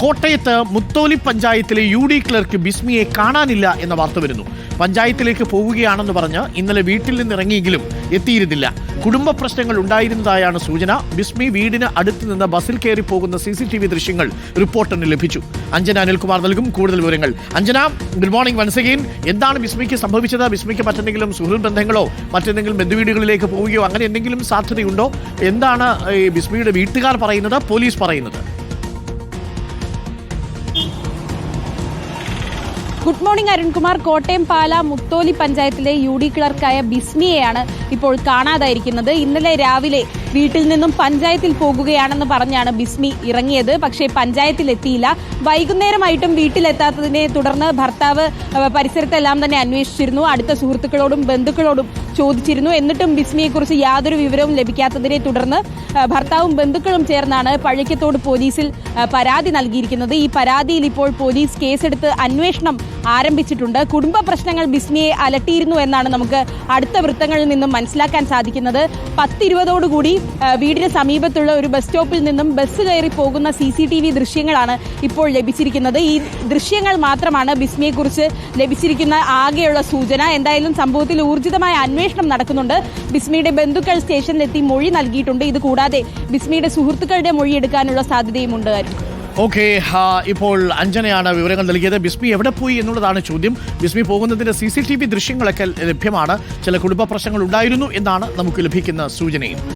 കോട്ടയത്ത് മുത്തോലി പഞ്ചായത്തിലെ U D clerk ബിസ്മിയെ കാണാനില്ല എന്ന വാർത്ത വരുന്നു. പഞ്ചായത്തിലേക്ക് പോവുകയാണെന്ന് പറഞ്ഞ് ഇന്നലെ വീട്ടിൽ നിന്നിറങ്ങിയെങ്കിലും എത്തിയിരുന്നില്ല. കുടുംബ പ്രശ്നങ്ങൾ ഉണ്ടായിരുന്നതായാണ് സൂചന. ബിസ്മി വീടിന് അടുത്ത് നിന്ന് ബസ്സിൽ കയറി പോകുന്ന സി സി ടി വി ദൃശ്യങ്ങൾ റിപ്പോർട്ടറിന് ലഭിച്ചു. അഞ്ജന അനിൽകുമാർ നൽകും കൂടുതൽ വിവരങ്ങൾ. Anjana good morning once again എന്താണ് ബിസ്മിക്ക് സംഭവിച്ചത്? ബിസ്മിക്ക് മറ്റെന്തെങ്കിലും സുഹൃത്ത് ബന്ധങ്ങളോ മറ്റെന്തെങ്കിലും ബന്ധുവീടുകളിലേക്ക് പോവുകയോ അങ്ങനെ എന്തെങ്കിലും സാധ്യതയുണ്ടോ? എന്താണ് ബിസ്മിയുടെ വീട്ടുകാർ പറയുന്നത് പോലീസ് പറയുന്നത്? Good morning Arunkumar. Kottayam Pala Mutholi പഞ്ചായത്തിലെ യു ഡി ക്ലർക്കായ ബിസ്മിയെയാണ് ഇപ്പോൾ കാണാതായിരിക്കുന്നത്. ഇന്നലെ രാവിലെ വീട്ടിൽ നിന്നും പഞ്ചായത്തിൽ പോകുകയാണെന്ന് പറഞ്ഞാണ് ബിസ്മി ഇറങ്ങിയത്. പക്ഷേ പഞ്ചായത്തിൽ എത്തിയില്ല. വൈകുന്നേരമായിട്ടും വീട്ടിലെത്താത്തതിനെ തുടർന്ന് ഭർത്താവ് പരിസരത്തെല്ലാം തന്നെ അന്വേഷിച്ചിരുന്നു. അടുത്ത സുഹൃത്തുക്കളോടും ബന്ധുക്കളോടും ചോദിച്ചിരുന്നു. എന്നിട്ടും ബിസ്മിയെക്കുറിച്ച് യാതൊരു വിവരവും ലഭിക്കാത്തതിനെ തുടർന്ന് ഭർത്താവും ബന്ധുക്കളും ചേർന്നാണ് പഴയക്കത്തോട് പോലീസിൽ പരാതി നൽകിയിരിക്കുന്നത്. ഈ പരാതിയിൽ ഇപ്പോൾ പോലീസ് കേസെടുത്ത് അന്വേഷണം ആരംഭിച്ചിട്ടുണ്ട്. കുടുംബ പ്രശ്നങ്ങൾ ബിസ്മിയെ അലട്ടിയിരുന്നു എന്നാണ് നമുക്ക് അടുത്ത വൃത്തങ്ങളിൽ നിന്നും മനസ്സിലാക്കാൻ സാധിക്കുന്നത്. പത്തിരുപതോടുകൂടി വീടിന് സമീപത്തുള്ള ഒരു ബസ് സ്റ്റോപ്പിൽ നിന്നും ബസ് കയറി പോകുന്ന സി സി ടി വി ദൃശ്യങ്ങളാണ് ഇപ്പോൾ ലഭിച്ചിരിക്കുന്നത്. ഈ ദൃശ്യങ്ങൾ മാത്രമാണ് ബിസ്മിയെക്കുറിച്ച് ലഭിച്ചിരിക്കുന്ന ആകെയുള്ള സൂചന. എന്തായാലും സംഭവത്തിൽ ഊർജിതമായ അന്വേഷണം നടക്കുന്നുണ്ട്. ബിസ്മിയുടെ ബന്ധുക്കൾ സ്റ്റേഷനിലെത്തി മൊഴി നൽകിയിട്ടുണ്ട്. ഇത് കൂടാതെ ബിസ്മിയുടെ സുഹൃത്തുക്കളുടെ മൊഴി എടുക്കാനുള്ള സാധ്യതയുമുണ്ട്. ഓക്കെ ഇപ്പോൾ അഞ്ജനയാണ് വിവരങ്ങൾ നൽകിയത്. ബിസ്മി എവിടെ പോയി എന്നുള്ളതാണ് ചോദ്യം. ബിസ്മി പോകുന്നതിന്റെ സി സി ടി വി ദൃശ്യങ്ങളൊക്കെ ലഭ്യമാണ്. ചില കുടുംബ പ്രശ്നങ്ങൾ ഉണ്ടായിരുന്നു എന്നാണ് നമുക്ക് ലഭിക്കുന്ന സൂചനയും.